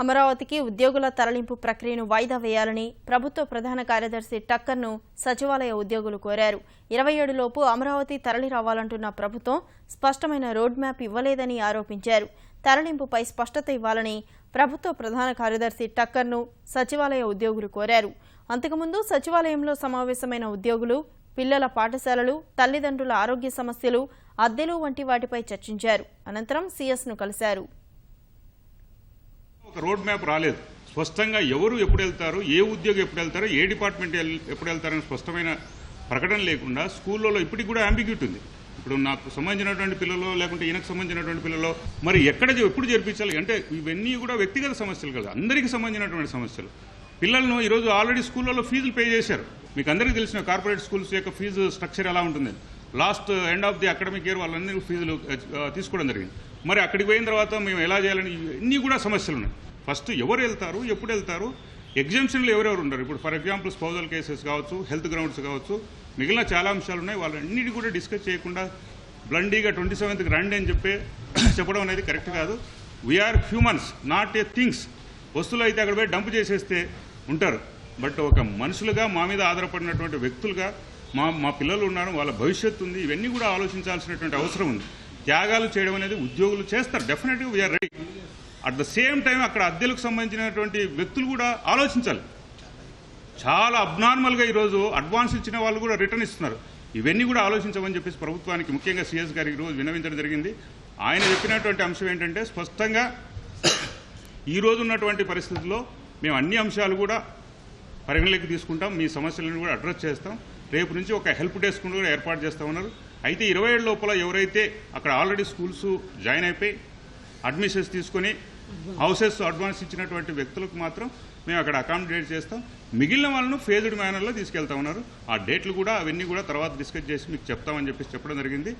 అమరావతికి ఉద్యోగుల తరలింపు ప్రక్రియను వాయిదా వేయాలని ప్రభుత్వ ప్రధాన కార్యదర్శి టక్కర్ను సచివాలయ ఉద్యోగులు కోరారు. ఇరవై ఏడులోపు అమరావతి తరలి రావాలంటున్న ప్రభుత్వం స్పష్టమైన రోడ్ మ్యాప్ ఇవ్వలేదని ఆరోపించారు. తరలింపుపై స్పష్టత ఇవ్వాలని ప్రభుత్వ ప్రధాన కార్యదర్శి టక్కర్ను సచివాలయ ఉద్యోగులు కోరారు. అంతకుముందు సచివాలయంలో సమావేశమైన ఉద్యోగులు పిల్లల పాఠశాలలు తల్లిదండ్రుల ఆరోగ్య సమస్యలు అద్దెలు వంటి వాటిపై చర్చించారు. అనంతరం సీఎస్ను కలిశారు. రోడ్ మ్యాప్ రాలేదు. స్పష్టంగా ఎవరు ఎప్పుడు వెళ్తారు ఏ ఉద్యోగం ఎప్పుడు వెళ్తారు ఏ డిపార్ట్మెంట్ ఎప్పుడు వెళ్తారని స్పష్టమైన ప్రకటన లేకుండా స్కూళ్ళలో ఇప్పటికి కూడా అంబిగ్యూటీ ఉంది. ఇప్పుడు నాకు సంబంధించినటువంటి పిల్లలు లేకుంటే ఈయనకు సంబంధించినటువంటి పిల్లలు మరి ఎక్కడ ఎప్పుడు జరిపించాలి అంటే ఇవన్నీ కూడా వ్యక్తిగత సమస్యలు కదా. అందరికీ సంబంధించినటువంటి సమస్యలు. పిల్లలను ఈరోజు ఆల్రెడీ స్కూళ్ళలో ఫీజులు పే చేశారు. మీకు అందరికీ తెలిసిన కార్పొరేట్ స్కూల్స్ యొక్క ఫీజు స్ట్రక్చర్ ఎలా ఉంటుంది? Last end of the academic year వాళ్ళందరికీ ఫీజులు తీసుకోవడం జరిగింది. మరి అక్కడికి పోయిన తర్వాత మేము ఎలా చేయాలని ఇన్ని కూడా సమస్యలు ఉన్నాయి. ఫస్ట్ ఎవరు వెళ్తారు ఎప్పుడు వెళ్తారు? ఎగ్జామ్షన్లు ఎవరెవరు ఉండరు ఇప్పుడు ఫర్ ఎగ్జాంపుల్ స్పౌజల్ కేసెస్ కావచ్చు హెల్త్ గ్రౌండ్స్ కావచ్చు మిగిలిన చాలా అంశాలు ఉన్నాయి. వాళ్ళన్నిటి కూడా డిస్కస్ చేయకుండా బ్లండీగా ట్వంటీ సెవెంత్కి రండి అని చెప్పి చెప్పడం అనేది కరెక్ట్ కాదు. We're humans not a things వస్తువులు అయితే అక్కడ పోయి డంప్ చేసేస్తే ఉంటారు. బట్ ఒక మనుషులుగా మా మీద ఆధారపడినటువంటి వ్యక్తులుగా మా మా పిల్లలు ఉన్నారు వాళ్ళ భవిష్యత్తు ఉంది ఇవన్నీ కూడా ఆలోచించాల్సినటువంటి అవసరం ఉంది. త్యాగాలు చేయడం అనేది ఉద్యోగులు చేస్తారు. డెఫినెట్గా we're ready at the same time అక్కడ అద్దెలకు సంబంధించినటువంటి వ్యక్తులు కూడా ఆలోచించాలి. చాలా అబ్నార్మల్గా ఈరోజు అడ్వాన్స్ ఇచ్చిన వాళ్ళు కూడా రిటర్న్ ఇస్తున్నారు. ఇవన్నీ కూడా ఆలోచించమని చెప్పేసి ప్రభుత్వానికి ముఖ్యంగా సీఎస్ గారికి ఈరోజు వినవించడం జరిగింది. ఆయన చెప్పినటువంటి అంశం ఏంటంటే స్పష్టంగా ఈ ఉన్నటువంటి పరిస్థితుల్లో మేము అన్ని అంశాలు కూడా పరిగణలోకి తీసుకుంటాం. మీ సమస్యలను కూడా అడ్రస్ చేస్తాం. రేపు నుంచి ఒక హెల్ప్ డెస్క్ కూడా ఏర్పాటు చేస్తామన్నారు అయితే ఇరవై ఏడు లోపల ఎవరైతే అక్కడ ఆల్రెడీ స్కూల్స్ జాయిన్ అయిపోయి అడ్మిషన్స్ తీసుకొని హౌసెస్ అడ్వాన్స్ ఇచ్చినటువంటి వ్యక్తులకు మాత్రం మేము అక్కడ అకామిడేట్ చేస్తాం. మిగిలిన వాళ్ళను ఫేజ్డ్ మేనర్లో తీసుకెళ్తా ఉన్నారు. ఆ డేట్లు కూడా అవన్నీ కూడా తర్వాత డిస్కస్ చేసి మీకు చెప్తామని చెప్పేసి చెప్పడం జరిగింది.